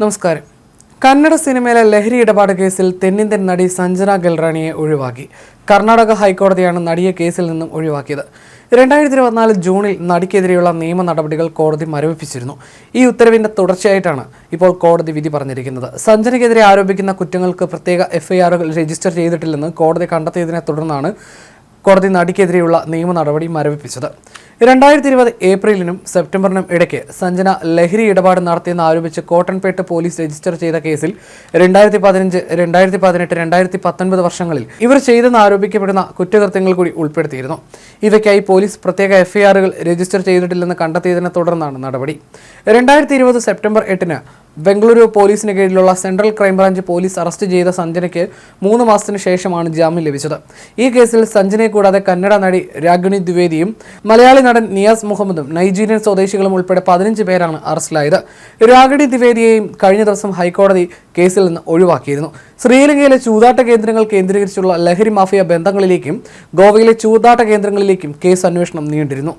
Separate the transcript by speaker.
Speaker 1: നമസ്കാരം. കന്നഡ സിനിമയിലെ ലഹരി ഇടപാട് കേസിൽ തെന്നിന്ത്യൻ നടി സഞ്ജന ഗൽറാണിയെ ഒഴിവാക്കി. കർണാടക ഹൈക്കോടതിയാണ് നടിയെ കേസിൽ നിന്നും ഒഴിവാക്കിയത്. രണ്ടായിരത്തി ഇരുപത്തിനാല് ജൂണിൽ നടിക്കെതിരെയുള്ള നിയമ നടപടികൾ കോടതി മരവിപ്പിച്ചിരുന്നു. ഈ ഉത്തരവിന്റെ തുടർച്ചയായിട്ടാണ് ഇപ്പോൾ കോടതി വിധി പറഞ്ഞിരിക്കുന്നത്. സഞ്ജനയ്ക്കെതിരെ ആരോപിക്കുന്ന കുറ്റങ്ങൾക്ക് പ്രത്യേക എഫ്ഐആറുകൾ രജിസ്റ്റർ ചെയ്തിട്ടില്ലെന്ന് കോടതി കണ്ടെത്തിയതിനെ തുടർന്നാണ് കോടതി നടിക്കെതിരെയുള്ള നിയമ നടപടി മരവിപ്പിച്ചത്. രണ്ടായിരത്തി ഇരുപത് ഏപ്രിലിനും സെപ്റ്റംബറിനും ഇടയ്ക്ക് സഞ്ജന ലഹരി ഇടപാട് നടത്തിയെന്ന് ആരോപിച്ച് കോട്ടൺപേട്ട് പോലീസ് രജിസ്റ്റർ ചെയ്ത കേസിൽ രണ്ടായിരത്തി പതിനഞ്ച് രണ്ടായിരത്തി പതിനെട്ട് രണ്ടായിരത്തി പത്തൊൻപത് വർഷങ്ങളിൽ ഇവർ ചെയ്തെന്ന് ആരോപിക്കപ്പെടുന്ന കുറ്റകൃത്യങ്ങൾ കൂടി ഉൾപ്പെടുത്തിയിരുന്നു. ഇവയ്ക്കായി പോലീസ് പ്രത്യേക എഫ്ഐആറുകൾ രജിസ്റ്റർ ചെയ്തിട്ടില്ലെന്ന് കണ്ടെത്തിയതിനെ തുടർന്നാണ് നടപടി. രണ്ടായിരത്തി സെപ്റ്റംബർ എട്ടിന് ബംഗളൂരു പോലീസിന് കീഴിലുള്ള സെൻട്രൽ ക്രൈംബ്രാഞ്ച് പോലീസ് അറസ്റ്റ് ചെയ്ത സഞ്ജനയ്ക്ക് മൂന്ന് മാസത്തിന് ശേഷമാണ് ജാമ്യം ലഭിച്ചത്. ഈ കേസിൽ സഞ്ജനയെ കൂടാതെ കന്നഡ നടി രാഗിണി ദ്വിവേദിയും മലയാളി നടൻ നിയാസ് മുഹമ്മദും നൈജീരിയൻ സ്വദേശികളും ഉൾപ്പെടെ പതിനഞ്ച് പേരാണ് അറസ്റ്റിലായത്. രാഗിണി ദ്വിവേദിയെയും കഴിഞ്ഞ ദിവസം ഹൈക്കോടതി കേസിൽ നിന്ന് ഒഴിവാക്കിയിരുന്നു. ശ്രീലങ്കയിലെ ചൂതാട്ട കേന്ദ്രങ്ങൾ കേന്ദ്രീകരിച്ചുള്ള ലഹരി മാഫിയ ബന്ധങ്ങളിലേക്കും ഗോവയിലെ ചൂതാട്ട കേന്ദ്രങ്ങളിലേക്കും കേസ് അന്വേഷണം നീണ്ടിരുന്നു.